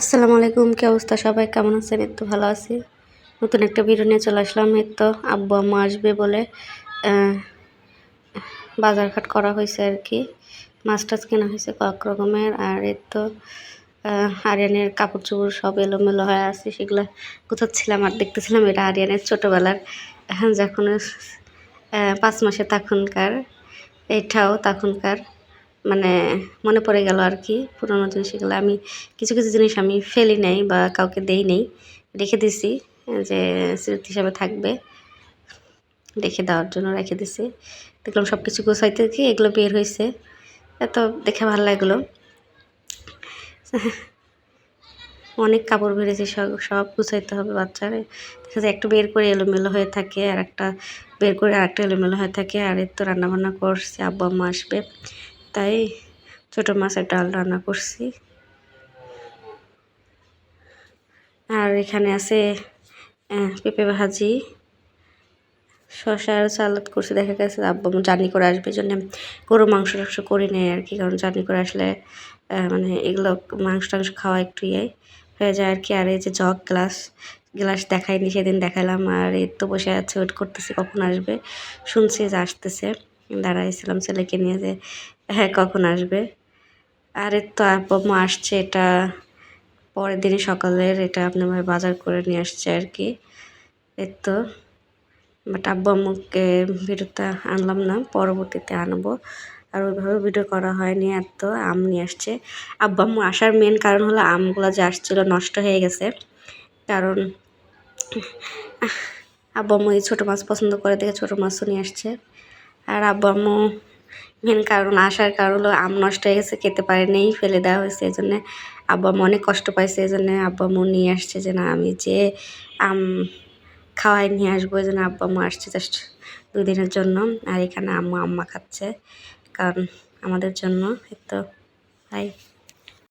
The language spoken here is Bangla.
আসসালামু আলাইকুম কি অবস্থা সবাই? কেমন আছেন? তো ভালো আছি। নতুন একটা ভিডিও নিয়ে চলে আসলাম। এই তো আব্বু আম্মা আসবে বলে আহ, বাজার ঘাট করা হয়েছে আর কি। মাছ টাছ কেনা হয়েছে কয়েক রকমের। আর এই তো আরিয়ানের কাপড় চোপড় সব এলোমেলো হয়ে আছে। সেগুলো গুছাচ্ছিলাম আর দেখতেছিলাম এটা আরিয়ানের ছোটোবেলার। যখন পাঁচ মাসে তখনকার এটাও তখনকার। মানে মনে পড়ে গেল আর কি পুরোনো জিনিসগুলো। আমি কিছু কিছু জিনিস আমি ফেলি নাই বা কাউকে দেই নাই, রেখে দিছি, যে স্মৃতি হিসাবে থাকবে, রেখে দেওয়ার জন্য রেখে দিছি। দেখলাম সব কিছু গোছাইতে কি এগুলো বের হয়েছে এত দেখে ভালো লাগল। অনেক কাপড় বেরিয়েছে সব সব গুছাইতে হবে বাচ্চার। দেখা যায় একটু বের করে এলোমেলো হয়ে থাকে, আর একটা বের করে আর একটা এলোমেলো হয়ে থাকে, আর এর তো রান্নাবান্না করছে, আব্বা আম্মা আসবে। তাই ছোটো মাছের ডাল রান্না করছি। আর এখানে আছে পেঁপে ভাজি শশার সালাদ করছি। দেখা গেছে আব্বু জার্নি করে আসবে জন্য গরু মাংস টাংস করি নেই আর কি, কারণ জার্নি করে আসলে মানে এগুলো মাংস টাংস খাওয়া একটু ইয়ে হয়ে যায় আর কি। আর এই যে জগ গ্লাস গ্লাস দেখাইনি, সেদিন দেখালাম আর এই তো বসে আছে, ওয়েট করতেছি কখন আসবে, শুনছি যে আসতেছে। দাঁড়াইছিলাম ছেলেকে নিয়ে যে হ্যাঁ কখন আসবে? আর তো আব্বু আসছে, এটা পরের দিনই সকালের, এটা আপনার বাজার করে নিয়ে আসছে আর কি। এর তো বাট আব্বু আম্মুকে ভিডিওটা আনলাম না, পরবর্তীতে আনব। আর ওইভাবে ভিডিও করা হয়নি এত, আম নিয়ে আসছে। আব্বু আম্মু আসার মেন কারণ হলো আমগুলো যে আসছিল নষ্ট হয়ে গেছে। কারণ আব্বু আম্মু এই ছোটো মাছ পছন্দ করে দেখে ছোটো মাছও নিয়ে আসছে। আর আব্বু আম্মু মেন কারণ, আসার কারণ হলো আম নষ্ট হয়ে গেছে, খেতে পারেনি, ফেলে দেওয়া হয়েছে, এই জন্যে আব্বু আম্মু অনেক কষ্ট পাইছে, এই জন্যে আব্বু আম্মু নিয়ে আসছে যে, না, আমি যে আম খাওয়াই নিয়ে আসব, এই জন্য আব্বু আম্মু আসছে জাস্ট দুদিনের জন্য। আর এখানে আম্মু আম্মা খাচ্ছে, কারণ আমাদের জন্য তো তাই।